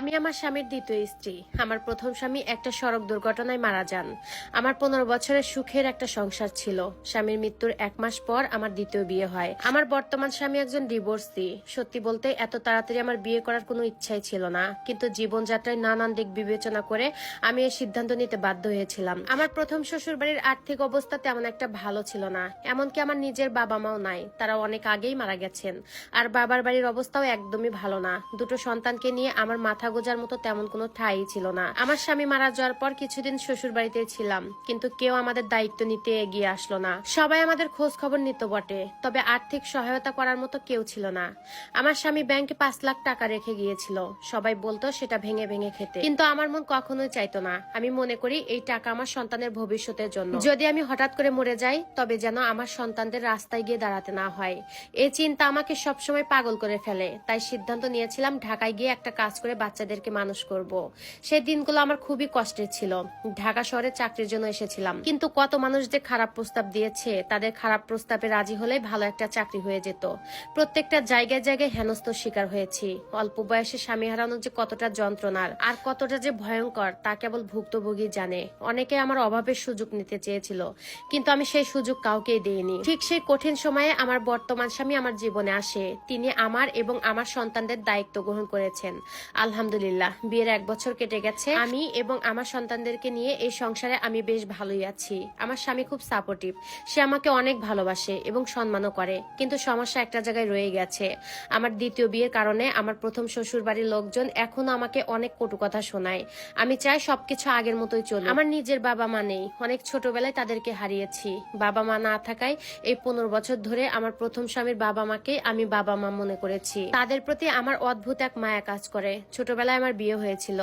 আমি আমার স্বামীর দ্বিতীয় স্ত্রী। আমার প্রথম স্বামী একটা সড়ক দুর্ঘটনায় মারা যান। আমার পনেরো বছরের সুখের একটা সংসার ছিল। স্বামীর মৃত্যুর এক মাস পর আমার দ্বিতীয় বিয়ে হয়। আমার বর্তমান স্বামী একজন ডিভোর্সি। সত্যি বলতে এত তাড়াতাড়ি আমার বিয়ে করার কোনো ইচ্ছাই ছিল না। কিন্তু জীবনযাত্রায় নানান দিক বিবেচনা করে আমি এই সিদ্ধান্ত নিতে বাধ্য হয়েছিলাম। আমার প্রথম শ্বশুর বাড়ির আর্থিক অবস্থা তেমন একটা ভালো ছিল না। এমনকি আমার নিজের বাবা মাও নাই। তারা অনেক আগেই মারা গেছেন। আর বাবার বাড়ির অবস্থাও একদমই ভালো না। দুটো সন্তানকে নিয়ে আমার মাথা গোজার মতো তেমন কোনো ঠাই ছিল না। আমার স্বামী মারা যাওয়ার পর কিছুদিন শ্বশুর বাড়িতে ছিলাম, কিন্তু কেউ আমাদের দায়িত্ব নিতে এগিয়ে আসলো না। সবাই আমাদের খোঁজ খবর নিত বটে, তবে আর্থিক সহায়তা করার মতো কেউ ছিল না। আমার স্বামী ব্যাংকে পাঁচ লাখ টাকা রেখে গিয়েছিল, সবাই বলতো সেটা ভেঙে ভেঙে খেতে। কিন্তু আমার মন কখনোই চাইতো না। আমি মনে করি এই টাকা আমার সন্তানের ভবিষ্যতের জন্য। যদি আমি হঠাৎ করে মরে যাই, তবে যেন আমার সন্তানদের রাস্তায় গিয়ে দাঁড়াতে না হয়। এই চিন্তা আমাকে সবসময় পাগল করে ফেলে, তাই সিদ্ধান্ত নিয়েছিলাম ঢাকায় গিয়ে একটা কাজ করে বাচ্চাদেরকে মানুষ করব। সেই দিনগুলো আমার খুবই কষ্টের ছিল। ঢাকা শহরে চাকরির জন্য এসেছিলাম। কিন্তু কত মানুষ যে খারাপ প্রস্তাব দিয়েছে, তাদের খারাপ প্রস্তাবে রাজি হলে ভালো একটা চাকরি হয়ে যেত। প্রত্যেকটা জায়গায় জায়গায় হেনস্ত শিকার হয়েছি। অল্প বয়সে স্বামী হারানো যে কতটা যন্ত্রণার, আর কতটা যে ভয়ঙ্কর, তা কেবল ভুক্তভোগী জানে। অনেকে আমার অভাবের সুযোগ নিতে চেয়েছিল, কিন্তু আমি সেই সুযোগ কাউকেই দিইনি। ঠিক সেই কঠিন সময়ে আমার বর্তমান স্বামী আমার জীবনে আসে। তিনি আমার এবং আমার সন্তানদের দায়িত্ব গ্রহণ করেছেন। আলহামদুলিল্লাহ বিয়ের এক বছর কেটে গেছে। আমি এবং আমার সন্তানদেরকে নিয়ে এই সংসারে আমি বেশ ভালোই আছি। আমার স্বামী খুব সাপোর্টিভ সে আমাকে অনেক ভালোবাসে এবং সম্মানও করে। কিন্তু সমস্যা একটা জায়গায় রয়ে গেছে। আমার দ্বিতীয় বিয়ের কারণে আমার প্রথম শ্বশুর বাড়ির লোকজন এখনও আমাকে অনেক কটু কথা শোনায়। আমি চাই সবকিছু আগের মতোই চলে আমার নিজের বাবা মা নেই। অনেক ছোটবেলায় তাদেরকে হারিয়েছি। বাবা মা না থাকায় এই পনেরো বছর ধরে আমার প্রথম স্বামীর বাবা মাকে আমি বাবা মা মনে করেছি। তাদের প্রতি আমার অদ্ভুত এক মায়া কাজ করে। ছোটবেলায় আমার বিয়ে হয়েছিল।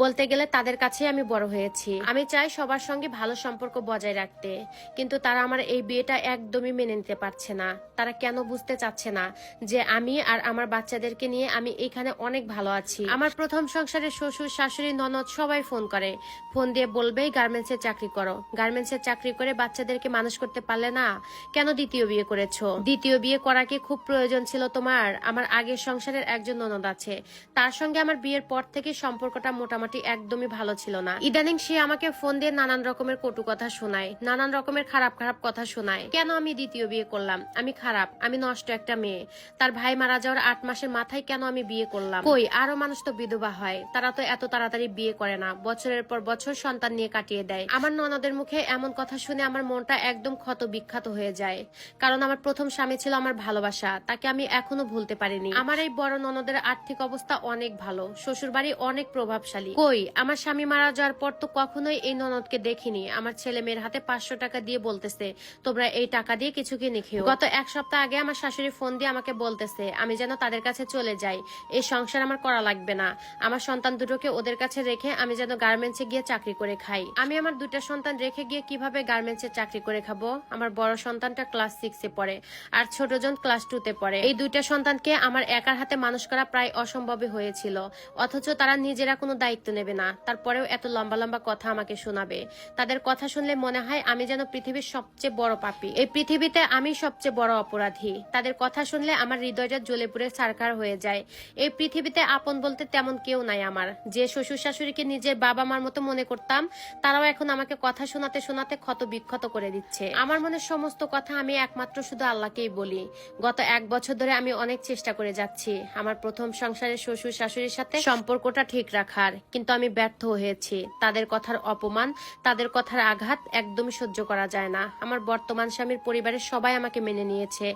বলতে গেলে তাদের কাছে আমি বড় হয়েছি। আমি চাই সবার সঙ্গে ভালো সম্পর্ক বজায় রাখতে। কিন্তু তারা আমার এই বিয়েটা একদমই মেনে নিতে পারছে না। তারা কেন বুঝতে চাচ্ছে না যে আমি আর আমার বাচ্চাদেরকে নিয়ে আমি এখানে অনেক ভালো আছি। আমার প্রথম সংসারে শ্বশুর, শাশুড়ি, ননদ সবাই ফোন করে। ফোন দিয়ে বলবেই গার্মেন্টস এর চাকরি করো। গার্মেন্টস এর চাকরি করে বাচ্চাদেরকে মানুষ করতে পারলে না? কেন দ্বিতীয় বিয়ে করেছ? দ্বিতীয় বিয়ে করা কি খুব প্রয়োজন ছিল তোমার? আমার আগের সংসারের একজন ননদ আছে। তার সঙ্গে আমার বিয়ের পর থেকে সম্পর্কটা মোটামুটি একদমই ভালো ছিল না। ইদানিং সে আমাকে ফোন দিয়ে নানান রকমের কটু কথা শোনায়, নানান রকমের খারাপ খারাপ কথা শোনায়। কেন আমি দ্বিতীয় বিয়ে করলাম? আমি খারাপ, আমি নষ্ট একটা মেয়ে। তার ভাই মারা যাওয়ার আট মাসের মাথায় কেন আমি বিয়ে করলাম? কই? আরও মানুষ তো বিধবা হয়, তারা তো এত তাড়াতাড়ি বিয়ে করে না। বছরের পর বছর সন্তান নিয়ে কাটিয়ে দেয়। আমার ননদের মুখে এমন কথা শুনে আমার মনটা একদম ক্ষত বিখ্যাত হয়ে যায়। কারণ আমার প্রথম স্বামী ছিল আমার ভালোবাসা, তাকে আমি এখনও ভুলতে পারিনি। আমার এই বড় ননদের আর্থিক অবস্থা অনেক ভালো শ্বশুর বাড়ি অনেক প্রভাবশালী। কই, আমার স্বামী মারা যাওয়ার পর তো কখনোই এই ননদকে দেখিনি। আমার ছেলে মেয়ের হাতে পাঁচশো টাকা দিয়ে বলতেছে, তোমরা এই টাকা দিয়ে কিছু কিনে খেও। গত এক সপ্তাহ আগে আমার শাশুড়ি ফোন দিয়ে আমাকে বলতেছে, আমি যেন তাদের কাছে চলে যাই। এই সংসার আমার করা লাগবে না। আমার সন্তান দুটোকে ওদের কাছে রেখে আমি যেন গার্মেন্টসে গিয়ে চাকরি করে খাই। আমি আমার দুটা সন্তান রেখে গিয়ে কীভাবে গার্মেন্টসে চাকরি করে খাব? আমার বড় সন্তানটা ক্লাস সিক্সে পড়ে, আর ছোটজন ক্লাস টুতে পড়ে। এই দুইটা সন্তানকে আমার একার হাতে মানুষ করা প্রায় অসম্ভবই হয়েছিল। অথচ তারা নিজেরা কোনো দায়িত্ব নেবে না। তারপরেও এত লম্বা লম্বা কথা আমাকে শোনাবে। তাদের কথা শুনলে মনে হয় আমি যেন পৃথিবীর সবচেয়ে বড় পাপী। এই পৃথিবীতে আমি সবচেয়ে বড় অপরাধী। তাদের কথা শুনলে আমার হৃদয়টা জ্বলে সারকার হয়ে যায়। এই পৃথিবীতে আপন বলতে তেমন কেউ নাই আমার। যে শ্বশুর শাশুড়িকে নিজের বাবা মার মতো মনে করতাম, তারাও এখন আমাকে কথা শোনাতে শোনাতে ক্ষত বিক্ষত করে দিচ্ছে। আমার মনে সমস্ত কথা আমি একমাত্র শুধু আল্লাহকেই বলি। গত এক বছর ধরে আমি অনেক চেষ্টা করে যাচ্ছি। আমার প্রথম সংসারের শ্বশুর শাশুড়ির সাথে সম্পর্কটা ঠিক রাখার, কিন্তু আমি ব্যর্থ হয়েছি। তাদের কথার অপমান, তাদের কথার আঘাত একদমই সহ্য করা যায় না। আমার বর্তমান স্বামীর পরিবারের সবাই আমাকে মেনে নিয়েছে।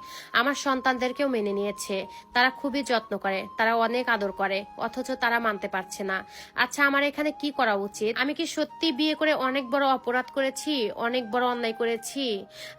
আমার সন্তানদেরকেও মেনে নিয়েছে। তারা খুবই যত্ন করে, তারা অনেক আদর করে, অথচ তারা মানতে পারছে না। আচ্ছা আমার এখানে কি করা উচিত? আমি কি সত্যি বিয়ে করে অনেক বড় অপরাধ করেছি? অনেক বড় অন্যায় করেছি?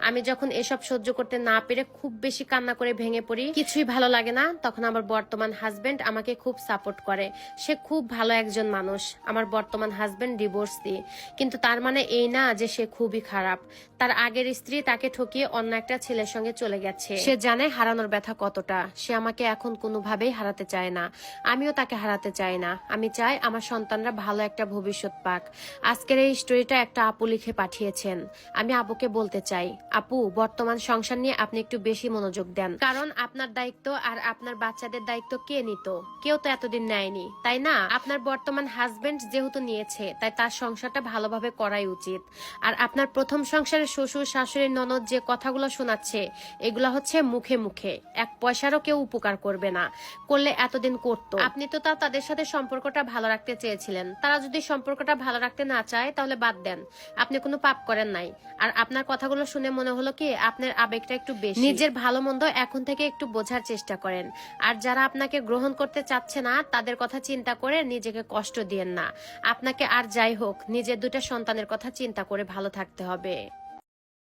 আমি যখন এসব সহ্য করতে না পেরে খুব বেশি কান্না করে ভেঙে পড়ি, কিছুই ভালো লাগে না। তখন আমার বর্তমান হাজবেন্ড আমাকে খুব সাপোর্ট করে। সে খুব ভালো একজন মানুষ। আমার বর্তমান হাজবেন্ড ডিভোর্স দিয়ে কিন্তু তার মানে এই না যে সে খুবই খারাপ। তার আগের স্ত্রী তাকে ঠকিয়ে অন্য একটা ছেলের সঙ্গে চলে গেছে। সে জানে হারানোর ব্যথা কতটা। সে আমাকে এখন কোনোভাবেই হারাতে চায় না। আমিও তাকে হারাতে চাই না। আমি চাই আমার সন্তানরা ভালো একটা ভবিষ্যৎ পাক। আজকের এই স্টোরিটা একটা আপু লিখে পাঠিয়েছেন। আমি আপুকে বলতে চাই, আপু, বর্তমান সংসার নিয়ে আপনি একটু বেশি মনোযোগ দেন। কারণ আপনার দায়িত্ব আর আপনার বাচ্চাদের দায়িত্ব কে নিত? কেউ তো এতদিন নেয়নি। তাই না? আপনার বর্তমান হাজবেন্ড যেহেতু নিয়েছে, তাই তার সংসারটা ভালোভাবে করাই উচিত। আর আপনার প্রথম সংসারের শ্বশুর, শাশুড়ি, ননদ যে কথাগুলো শোনাচ্ছে, এগুলো হচ্ছে মুখে মুখে। এক পয়সারও কেউ উপকার করবে না। করলে এতদিন করতো। আপনি তো তা তাদের সাথে সম্পর্কটা ভালো রাখতে চেয়েছিলেন। তারা যদি সম্পর্কটা ভালো রাখতে না চায়, তাহলে বাদ দেন। আপনি কোনো পাপ করেন নাই। আর আপনার কথাগুলো শুনে মনে হলো কি, আপনার আবেগটা একটু বেশি। নিজের ভালো মন্দ এখন থেকে একটু বোঝার চেষ্টা করেন। আর যারা আপনাকে গ্রহণ করতে চাচ্ছে না, তাদের কথা চিন্তা করে নিজেকে কষ্ট দিয়েন না। আপনাকে আর যাই হোক, নিজের দুটা সন্তানের কথা চিন্তা করে ভালো থাকতে হবে।